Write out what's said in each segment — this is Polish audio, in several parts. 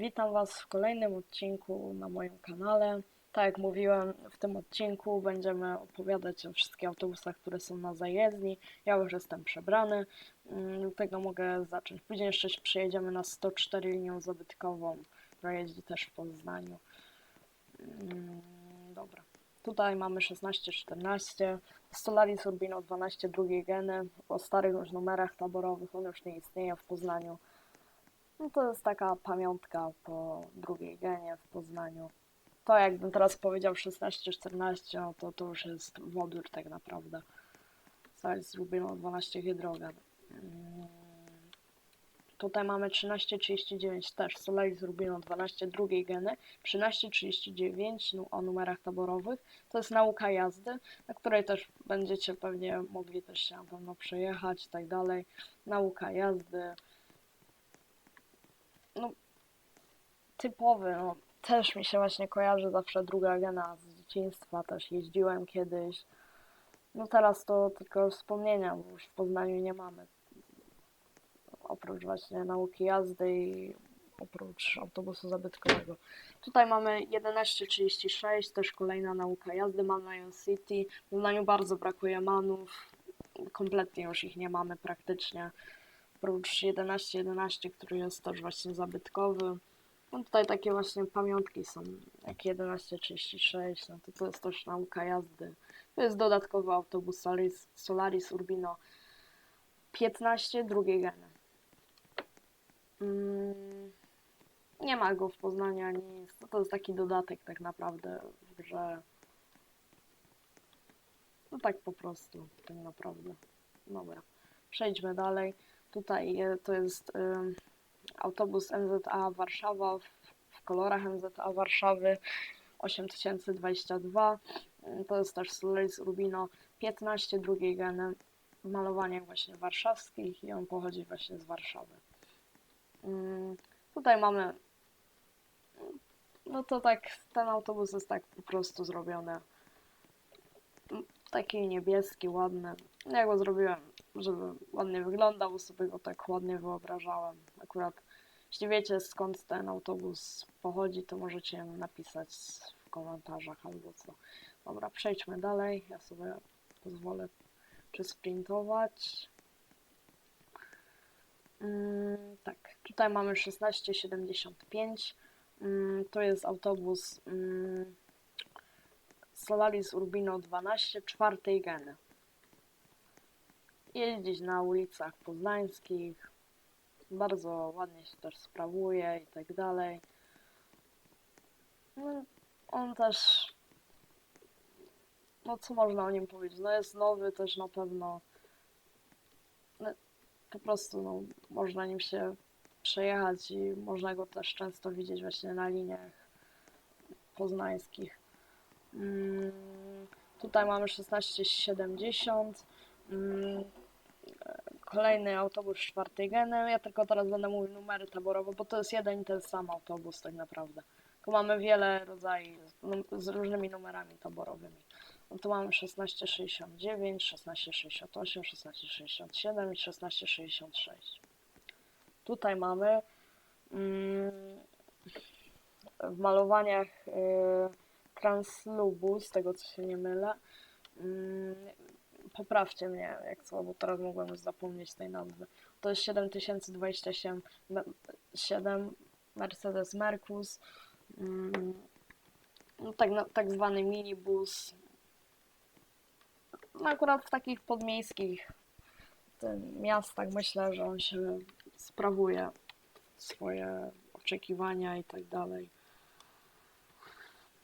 Witam Was w kolejnym odcinku na moim kanale. Tak jak mówiłem, w tym odcinku będziemy opowiadać o wszystkich autobusach, które są na zajezdni. Ja już jestem przebrany, mm, dlatego mogę zacząć. Później jeszcze przejedziemy na 104 linią zabytkową, która jeździ też w Poznaniu. Mm, Dobra. Tutaj mamy 16-14, Solaris Urbino 12 drugiej geny, o starych już numerach taborowych, on już nie istnieje w Poznaniu. No to jest taka pamiątka po drugiej genie w Poznaniu. To jakbym teraz powiedział 16-14, no to to już jest wodór tak naprawdę. Solaris zrobiono 12 hydrogen. Tutaj mamy 1339 też, Solaris Rubino 12 drugiej geny, 1339 nu- o numerach taborowych. To jest nauka jazdy, na której też będziecie pewnie mogli też się na pewno przejechać i tak dalej. Nauka jazdy. No, typowy, no, też mi się właśnie kojarzy zawsze druga gena z dzieciństwa, też jeździłem kiedyś. No teraz to tylko wspomnienia, bo już w Poznaniu nie mamy oprócz właśnie nauki jazdy i oprócz autobusu zabytkowego. Tutaj mamy 1136, też kolejna nauka jazdy, Man Lion City. W Poznaniu bardzo brakuje manów, kompletnie już ich nie mamy praktycznie. Oprócz 1111, który jest też właśnie zabytkowy. No tutaj takie właśnie pamiątki są, jak 1136, no to to jest też nauka jazdy. To jest dodatkowy autobus Solaris, Solaris Urbino 15 drugiej geny. Mm, nie ma go w Poznaniu ani nic. No to jest taki dodatek tak naprawdę grze. No tak po prostu, tak naprawdę. Dobra, przejdźmy dalej. Tutaj to jest ym, autobus MZA Warszawa w, kolorach MZA Warszawy 8022. Ym, To jest też Solaris Rubino 15 drugiej geny w malowaniach właśnie warszawskich i on pochodzi właśnie z Warszawy. Mm, Tutaj mamy. No to tak, ten autobus jest tak po prostu zrobiony. Taki niebieski, ładny. Ja go zrobiłem, żeby ładnie wyglądał, sobie go tak ładnie wyobrażałem. Akurat, jeśli wiecie skąd ten autobus pochodzi, to możecie napisać w komentarzach albo co. Dobra, przejdźmy dalej. Ja sobie pozwolę przesprintować. Mm, tak, tutaj mamy 1675. Mm, to jest autobus mm, Solaris Urbino 12 czwartej geny. Jeździć na ulicach poznańskich. Bardzo ładnie się też sprawuje i tak dalej. No, on też. No co można o nim powiedzieć? No jest nowy też na pewno. No, po prostu no, można nim się przejechać i można go też często widzieć właśnie na liniach poznańskich. Mm, tutaj mamy 1670. Mm, kolejny autobus czwartej geny. Ja tylko teraz będę mówił numery taborowe, bo to jest jeden i ten sam autobus tak naprawdę. Tu mamy wiele rodzajów z różnymi numerami taborowymi. No tu mamy 1669, 1668, 1667 i 1666. Tutaj mamy mm, w malowaniach y, Translubu, z tego co się nie mylę. Mm, poprawcie mnie, jak co, bo teraz mogłem już zapomnieć tej nazwy. To jest 7027 Me- 7 Mercedes Mercus. Mm, no, tak, na- tak zwany minibus. No, akurat w takich podmiejskich miastach myślę, że on się sprawuje swoje oczekiwania i tak dalej.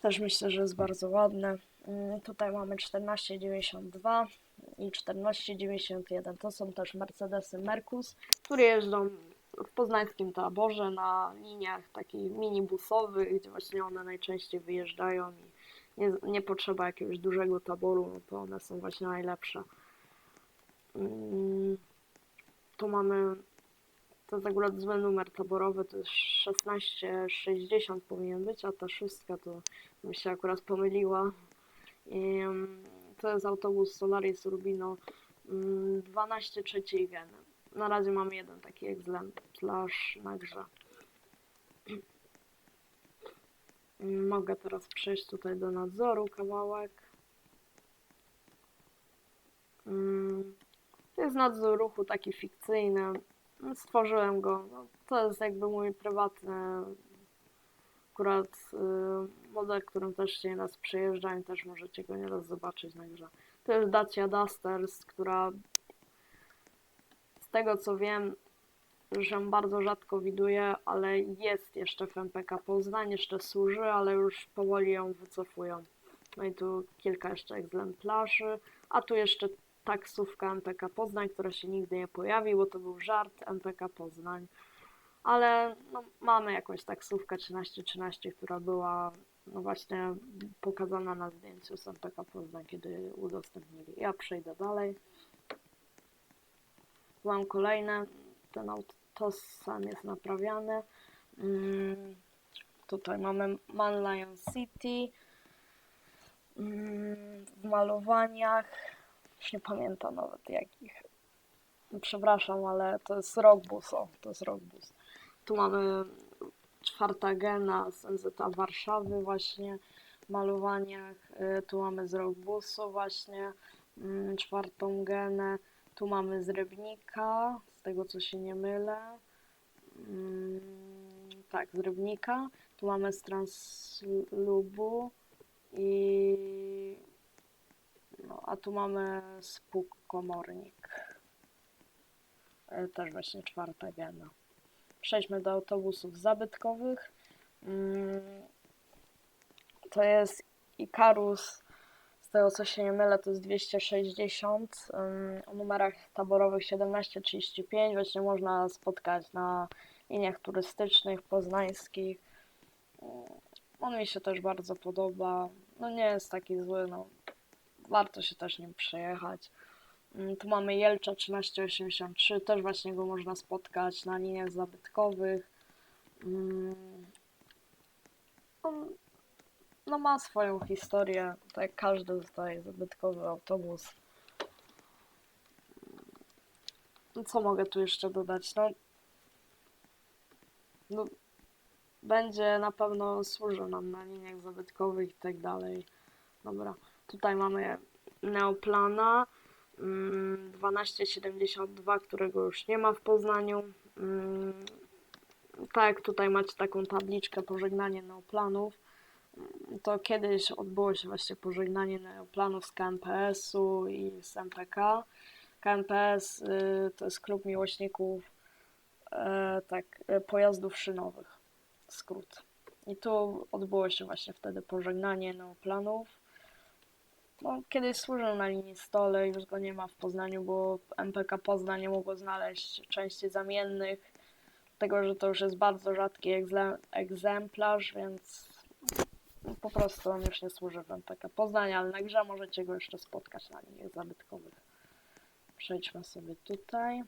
Też myślę, że jest bardzo ładne. Mm, Tutaj mamy 1492 i 1491. To są też Mercedesy Mercus, które jeżdżą w poznańskim taborze na liniach takich minibusowych, gdzie właśnie one najczęściej wyjeżdżają i nie, nie potrzeba jakiegoś dużego taboru, no to one są właśnie najlepsze. Mm, Tu mamy, to jest akurat zły numer taborowy, to jest 1660 powinien być, a ta szóstka to mi się akurat pomyliła. I, mm, to jest autobus Solaris Urbino mm, 12 trzeciej geny. Na razie mamy jeden taki egzemplarz na grze. Mm, Mogę teraz przejść tutaj do nadzoru kawałek. Mm, To jest nadzór ruchu taki fikcyjny. No, Stworzyłem go. No, To jest jakby mój prywatny akurat y, model, którym też nieraz przyjeżdżam i też możecie go nieraz zobaczyć na grze. To jest Dacia Dusters, która z tego co wiem, że bardzo rzadko widuję, ale jest jeszcze w MPK Poznań, jeszcze służy, ale już powoli ją wycofują. No i tu kilka jeszcze egzemplarzy, a tu jeszcze taksówka MPK Poznań, która się nigdy nie pojawi, bo to był żart MPK Poznań. Ale no, mamy jakąś taksówkę 1313, która była no właśnie pokazana na zdjęciu z MPK Poznań, kiedy udostępnili. Ja przejdę dalej. Mam kolejne, ten autosam jest naprawiany. Mm, tutaj mamy Man Lion City. Mm, w malowaniach, już nie pamiętam nawet jakich. Przepraszam, ale to jest Rockbus, o, to jest Rockbus. Tu mamy czwarta gena z NZA Warszawy właśnie w malowaniach. Y, Tu mamy z Rockbusu właśnie mm, czwartą genę. Tu mamy z Rybnika, z tego co się nie mylę. Mm, Tak, z Rybnika. Tu mamy z Translubu i no, a tu mamy spół komornik. E, Też właśnie czwarta gena. Przejdźmy do autobusów zabytkowych. Mm, To jest Ikarus, z tego co się nie mylę, to jest 260. ym, O numerach taborowych 1735 właśnie można spotkać na liniach turystycznych, poznańskich. Ym, On mi się też bardzo podoba. No nie jest taki zły, no. Warto się też nim przejechać. Ym, Tu mamy Jelcza 1383, też właśnie go można spotkać na liniach zabytkowych. Ym, On no ma swoją historię, tak jak każdy tutaj zabytkowy autobus. No Co mogę tu jeszcze dodać? No, no będzie na pewno służył nam na liniach zabytkowych i tak dalej. Dobra, tutaj mamy Neoplana mm, 1272, którego już nie ma w Poznaniu. Mm, Tak, tutaj macie taką tabliczkę pożegnanie Neoplanów to kiedyś odbyło się właśnie pożegnanie neoplanów z KNPS-u i z MPK. KNPS y, to jest klub miłośników e, tak, e, pojazdów szynowych, skrót. I tu odbyło się właśnie wtedy pożegnanie neoplanów. No, kiedyś służył na linii stole, już go nie ma w Poznaniu, bo MPK Poznań nie mogło znaleźć części zamiennych, dlatego że to już jest bardzo rzadki egzem- egzemplarz, więc po prostu on już nie służy w MPK Poznań, ale na grze możecie go jeszcze spotkać na liniach zabytkowych. Przejdźmy sobie tutaj.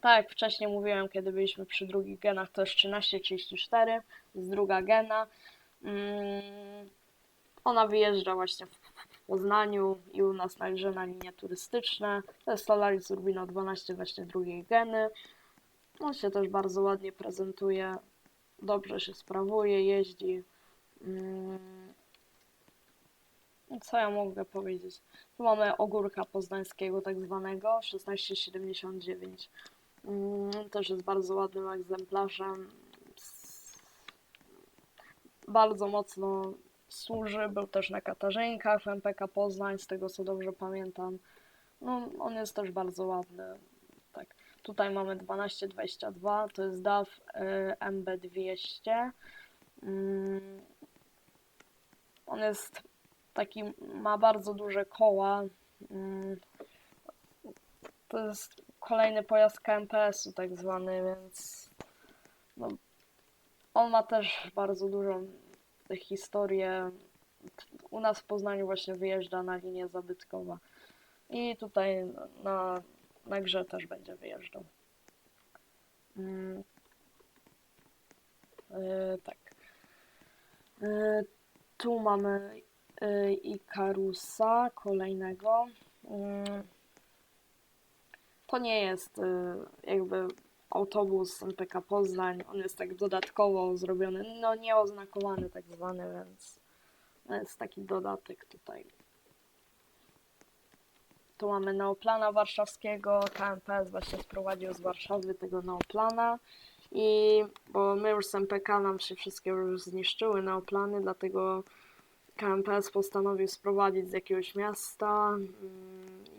Tak jak wcześniej mówiłem, kiedy byliśmy przy drugich genach, to jest 1334, jest druga gena. Mm, ona wyjeżdża właśnie w, Poznaniu i u nas na grze na linie turystyczne. To jest Solaris Urbino 12 właśnie drugiej geny. On się też bardzo ładnie prezentuje dobrze się sprawuje, jeździ. Mm. Co ja mogę powiedzieć? Tu mamy ogórka poznańskiego, tak zwanego, 1679. Mm, Też jest bardzo ładnym egzemplarzem. Bardzo mocno służy, był też na Katarzynkach w MPK Poznań, z tego co dobrze pamiętam. No, on jest też bardzo ładny. Tak. Tutaj mamy 1222, to jest DAW y, MB200. Mm, On jest taki, ma bardzo duże koła. Mm, To jest kolejny pojazd KMPS-u tak zwany, więc no, on ma też bardzo dużą historię. U nas w Poznaniu właśnie wyjeżdża na linię zabytkowa. I tutaj na, na grze też będzie wyjeżdżał. Mm. Yy, tak. Yy, tu mamy yy, Ikarusa kolejnego. Yy. To nie jest yy, jakby autobus MPK Poznań. On jest tak dodatkowo zrobiony, no nieoznakowany tak zwany, więc jest taki dodatek tutaj. Tu mamy Neoplana warszawskiego. KMPS właśnie sprowadził z Warszawy tego Neoplana. I bo my już z MPK nam się wszystkie już zniszczyły Neoplany, dlatego KMPS postanowił sprowadzić z jakiegoś miasta mm,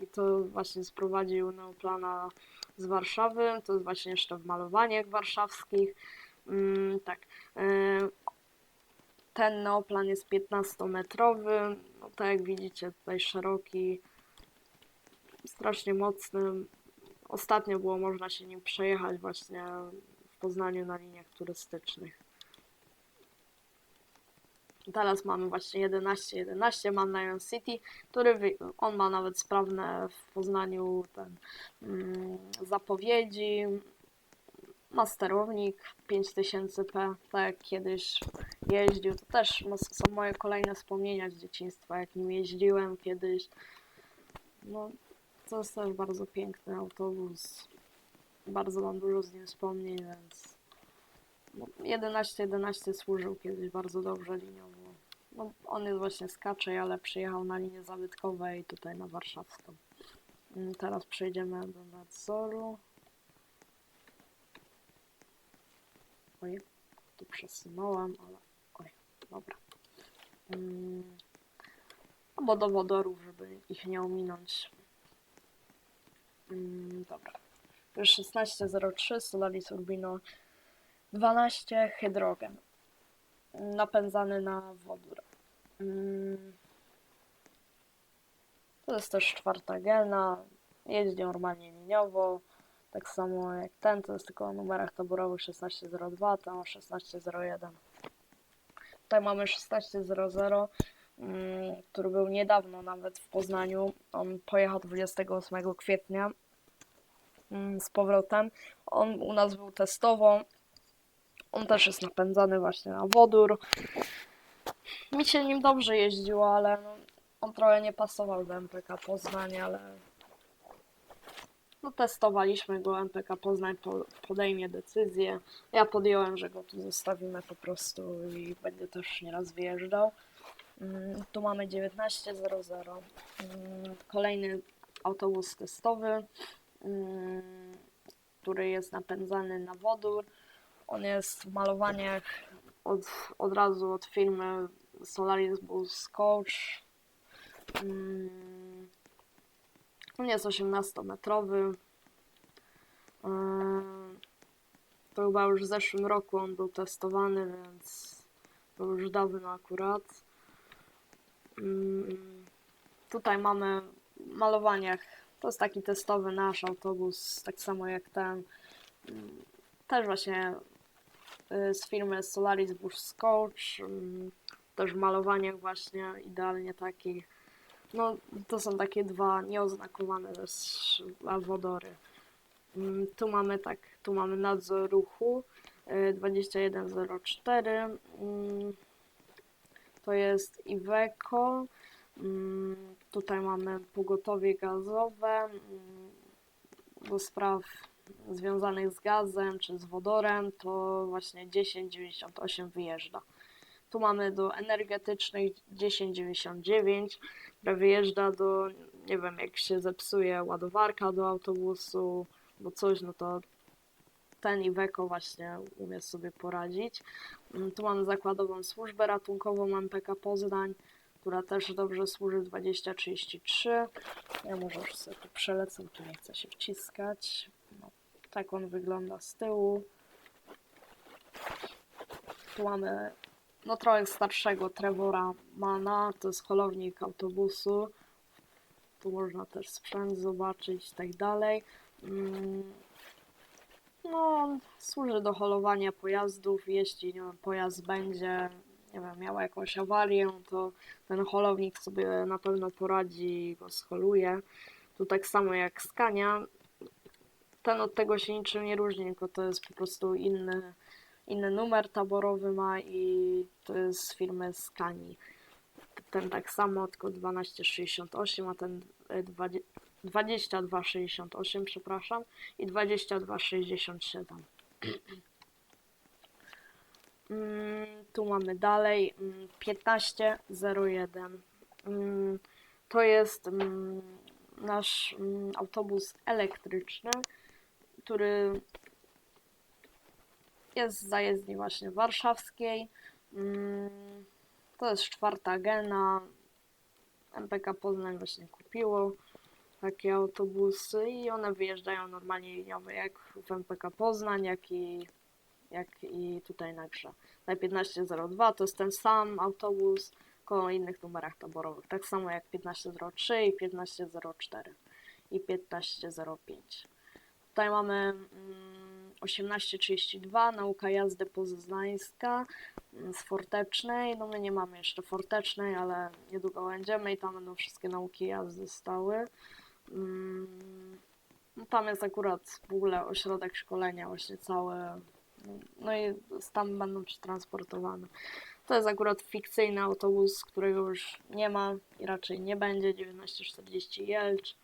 i to właśnie sprowadził Neoplana z Warszawy. To jest właśnie jeszcze w malowaniach warszawskich. Mm, tak. e, Ten Neoplan jest 15-metrowy. No, tak jak widzicie, tutaj szeroki, strasznie mocny. Ostatnio było można się nim przejechać właśnie w Poznaniu na liniach turystycznych. Teraz mamy właśnie 11.11, mam Lion City, który on ma nawet sprawne w Poznaniu ten mm, zapowiedzi. Ma sterownik 5000P, tak jak kiedyś jeździł. To też no, są moje kolejne wspomnienia z dzieciństwa, jak nim jeździłem kiedyś. No, to jest też bardzo piękny autobus. Bardzo mam dużo z nim wspomnień, więc no, 11-11 służył kiedyś bardzo dobrze liniowo. No, on jest właśnie z Kaczej, ale przyjechał na linię zabytkowe i tutaj na warszawską. Mm, Teraz przejdziemy do nadzoru. Oj, tu przesunąłem, ale oj, dobra. Mm, Albo do wodorów, żeby ich nie ominąć. Mm, dobra. To jest 16.03, Solaris Urbino 12, hydrogen. Napędzany na wodór. Mm. To jest też czwarta gelna. Jeździ normalnie liniowo. Tak samo jak ten, to jest tylko o numerach taborowych 1602, tam 1601. Tutaj mamy 1600, mm, który był niedawno nawet w Poznaniu. On pojechał 28 kwietnia mm, z powrotem. On u nas był testowo. On też jest napędzany właśnie na wodór. Mi się nim dobrze jeździło, ale no, on trochę nie pasował do MPK Poznań, ale no testowaliśmy go, MPK Poznań po, podejmie decyzję. Ja podjąłem, że go tu zostawimy po prostu i będzie też nieraz wyjeżdżał. Mm, Tu mamy 19.00. Mm, Kolejny autobus testowy, mm, który jest napędzany na wodór. On jest w malowaniach od, od razu od firmy Solaris Bus Coach. Mm, On jest 18-metrowy. Ym, To chyba już w zeszłym roku on był testowany, więc to już dawno akurat. Mm, Tutaj mamy malowaniach. To jest taki testowy nasz autobus, tak samo jak ten. Mm, Też właśnie z firmy Solaris Bus Coach. mm, Też w malowaniach właśnie idealnie takich. No, to są takie dwa nieoznakowane też wodory. Mm, Tu mamy tak, tu mamy nadzór ruchu y, 2104. mm, To jest Iveco. Tutaj mamy pogotowie gazowe do spraw związanych z gazem czy z wodorem. To właśnie 1098 wyjeżdża. Tu mamy do energetycznych 1099, która wyjeżdża do, nie wiem, jak się zepsuje ładowarka do autobusu, bo coś, no to ten Iveco właśnie umie sobie poradzić. Tu mamy zakładową służbę ratunkową MPK Poznań, która też dobrze służy 2033. Ja może już sobie tu przelecę, tu nie chcę się wciskać. Tak on wygląda z tyłu. Tu mamy no trochę starszego Trevora Mana, to jest holownik autobusu. Tu można też sprzęt zobaczyć i tak dalej. Mm, No, służy do holowania pojazdów. Jeśli nie wiem, pojazd będzie, nie wiem, miał jakąś awarię, to ten holownik sobie na pewno poradzi i go scholuje. Tu tak samo jak Scania. Ten od tego się niczym nie różni, tylko to jest po prostu inny, inny numer taborowy ma i to jest z firmy Scanii. Ten tak samo, tylko 1268, a ten e, 20 22,68, przepraszam, i 22,67. Mm, tu mamy dalej mm, 15,01. Mm, to jest mm, nasz mm, autobus elektryczny, który jest z zajezdni właśnie warszawskiej. Mm, To jest czwarta gena. MPK Poznań właśnie kupiło takie autobusy i one wyjeżdżają normalnie liniowo jak w MPK Poznań, jak i, jak i tutaj na grze. Na 1502 to jest ten sam autobus, tylko o innych numerach taborowych. Tak samo jak 1503 i 1504 i 1505. Tutaj mamy mm, 1832, nauka jazdy poznańska mm, z fortecznej. No my nie mamy jeszcze fortecznej, ale niedługo będziemy i tam będą wszystkie nauki jazdy stały. Mm, No tam jest akurat w ogóle ośrodek szkolenia właśnie cały. No i tam będą przetransportowane. To jest akurat fikcyjny autobus, którego już nie ma i raczej nie będzie. 1940 Jelcz.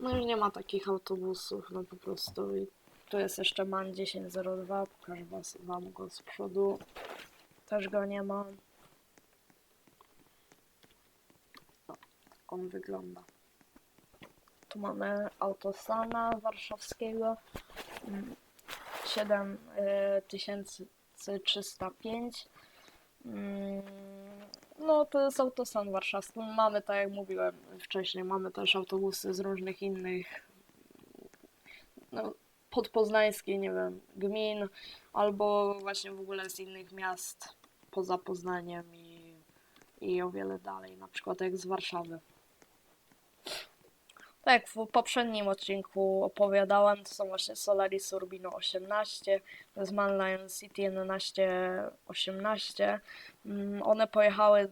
No już nie ma takich autobusów, no po prostu. I tu jest jeszcze MAN 1002, pokażę was, wam go z przodu. Też go nie ma. No, tak on wygląda. Tu mamy Autosana warszawskiego. mm, 7305. No, to jest autosan warszawski. Mamy, tak jak mówiłem wcześniej, mamy też autobusy z różnych innych no, podpoznańskich, nie wiem, gmin, albo właśnie w ogóle z innych miast poza Poznaniem i, i o wiele dalej, na przykład jak z Warszawy. Tak jak w poprzednim odcinku opowiadałem, to są właśnie Solaris Urbino 18, to jest Manline City 1118. Mm, One pojechały y,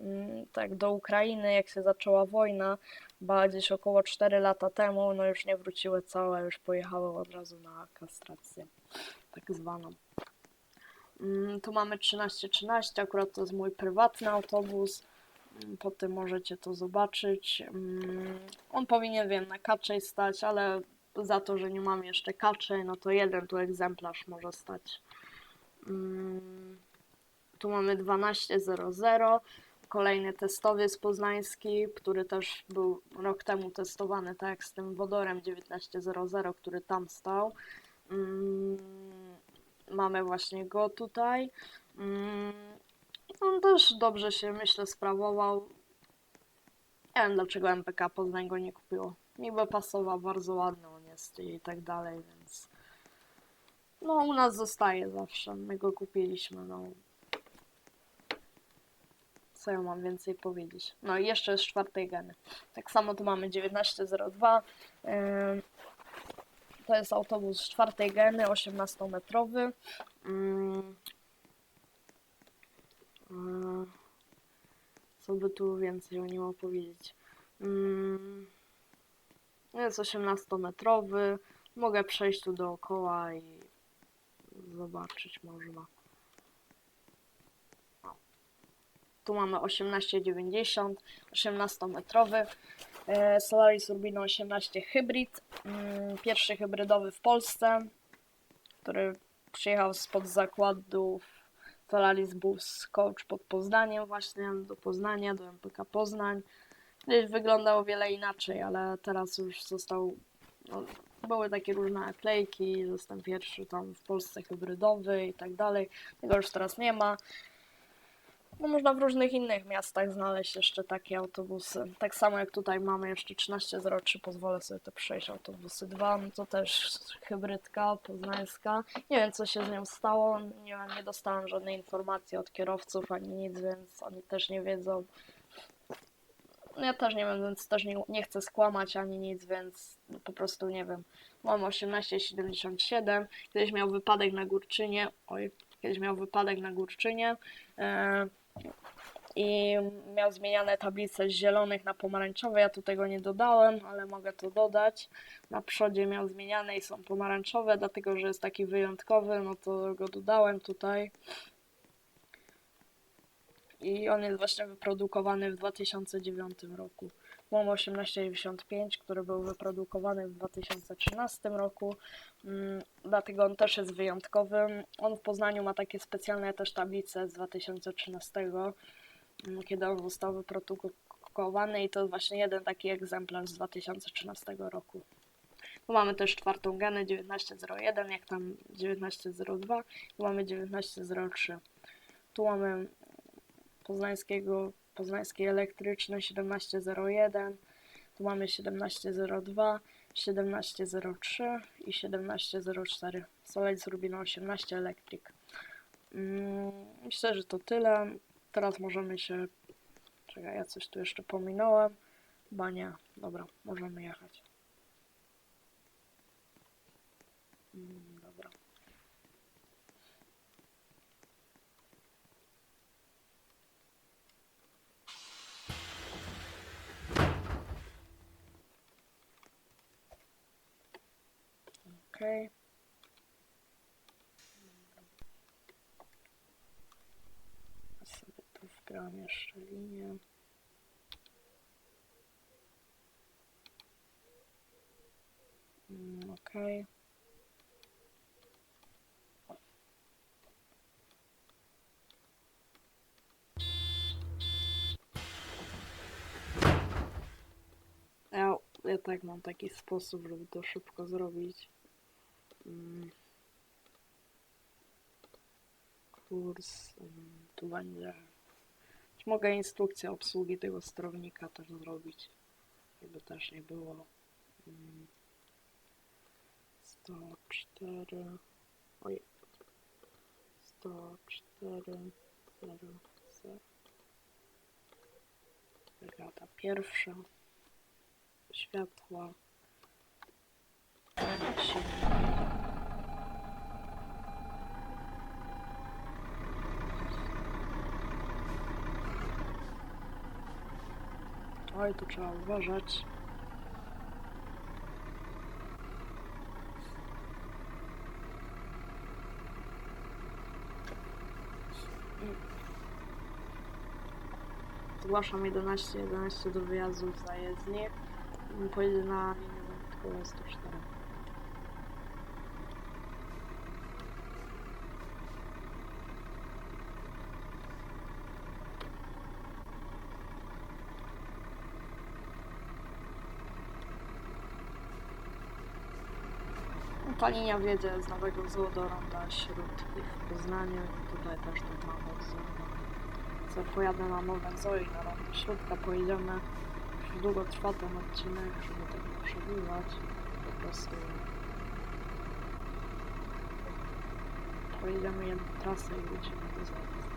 mm, tak do Ukrainy, jak się zaczęła wojna, chyba gdzieś około 4 lata temu, no już nie wróciły całe, już pojechały od razu na kastrację, tak zwaną. Mm, Tu mamy 1313, akurat to jest mój prywatny autobus. Po tym możecie to zobaczyć. Mm, On powinien, wiem, na kaczej stać, ale za to, że nie mam jeszcze kaczej, no to jeden tu egzemplarz może stać. Mm, Tu mamy 12.00, kolejny testowiec poznański, który też był rok temu testowany, tak jak z tym wodorem 19.00, który tam stał. Mm, Mamy właśnie go tutaj. On też dobrze się, myślę, sprawował. Nie wiem, dlaczego MPK Poznań go nie kupiło. Niby pasował, bardzo ładny on jest i tak dalej, więc... No, u nas zostaje zawsze. My go kupiliśmy, no. Co ja mam więcej powiedzieć? No i jeszcze z czwartej geny. Tak samo tu mamy 1902. Ym, To jest autobus czwartej geny, 18-metrowy. Ym, Yy, Co by tu więcej o nim opowiedzieć? Mm, Jest 18-metrowy. Mogę przejść tu dookoła i zobaczyć można. Tu mamy 1890, 18-metrowy. e, Solaris Urbino 18 Hybrid. Mm, Pierwszy hybrydowy w Polsce, który przyjechał spod zakładów Solaris Bus Coach pod Poznaniem właśnie, do Poznania, do MPK Poznań. Kiedyś wyglądał o wiele inaczej, ale teraz już został, no, były takie różne naklejki, jestem pierwszy tam w Polsce hybrydowy i tak dalej. Tego już teraz nie ma. No, można w różnych innych miastach znaleźć jeszcze takie autobusy. Tak samo jak tutaj mamy jeszcze 1303, pozwolę sobie te przejść autobusy 2, no to też hybrydka poznańska. Nie wiem co się z nią stało, nie, nie dostałem żadnej informacji od kierowców ani nic, więc oni też nie wiedzą. Ja też nie wiem, więc też nie, nie chcę skłamać ani nic, więc po prostu nie wiem. Mam 1877, kiedyś miał wypadek na Górczynie, oj, kiedyś miał wypadek na Górczynie. e, i miał zmieniane tablice z zielonych na pomarańczowe. Ja tu tego nie dodałem, ale mogę to dodać. Na przodzie miał zmieniane i są pomarańczowe, dlatego że jest taki wyjątkowy, no to go dodałem tutaj. i on jest właśnie wyprodukowany w 2009 roku. Mam 1895, który był wyprodukowany w 2013 roku, mm, dlatego on też jest wyjątkowy. On w Poznaniu ma takie specjalne też tablice z 2013, mm, kiedy on został wyprodukowany i to właśnie jeden taki egzemplarz z 2013 roku. Tu mamy też czwartą genę 1901, jak tam 1902, tu mamy 1903. Tu mamy poznańskiego, poznańskie elektryczne 1701, tu mamy 1702, 1703 i 1704. Solec Rubino 18 Electric. Myślę, że to tyle. Teraz możemy się... Czekaj, ja coś tu jeszcze pominąłem. Chyba nie. Dobra, możemy jechać. Mm, Dobra. Okej. Ja sobie tu wgram jeszcze linię. Mm, Okej. Ja, ja tak mam taki sposób, żeby to szybko zrobić. Kurs, tu będzie. Mogę instrukcję obsługi tego sterownika też zrobić, żeby też nie było. Mm. 104. Oj. 104. 0, 0. Brygada pierwsza światła. Silnik. Oj, tu trzeba uważać. Zgłaszam 11, 11 do wyjazdu z zajezdni. Pojedzie na linię wojskową 104. No, Ta linia wiedzie z Nowego Złodorąda śród tych w Poznaniu i tutaj też to mam odzory. Co pojadę na Nowe Zoi, na Rondo Śródka pojedziemy. Już długo trwa ten odcinek, żeby tego nie przebywać. Po prostu pojedziemy jedną trasę i wrócimy do zajazdu.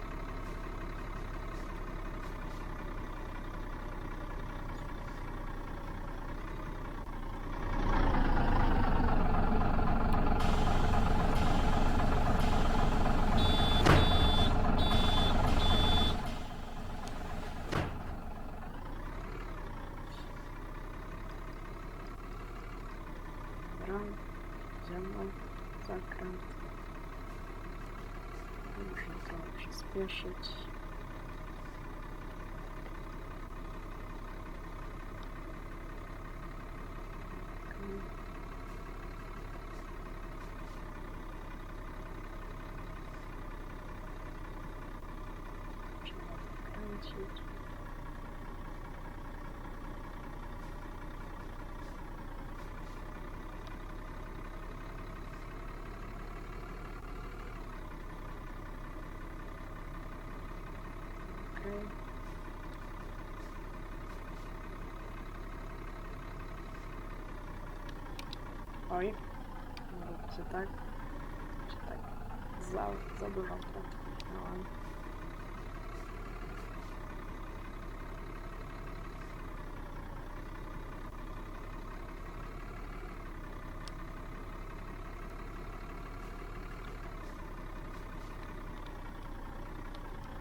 Закрам, Заман, Закрам. Нужно, короче, спешить. Róbcie tak. Czy tak za, za dużą prędkość miałam.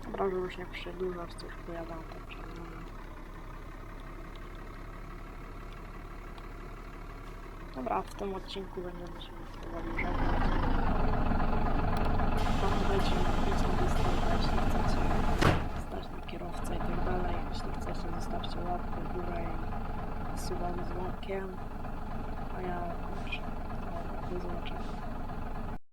Dobra, że już nie przedłużać, to pojadę na to czerwone. Dobra, w tym odcinku będziemy się próbowali żegnać. Tak? Pamiętajcie, jeśli wystarczać, jeśli chcecie stać na kierowcę i tak dalej. Jeśli chcecie, zostawcie łapkę w górę i suwam z łapkiem. A ja kurczę, do zobaczenia.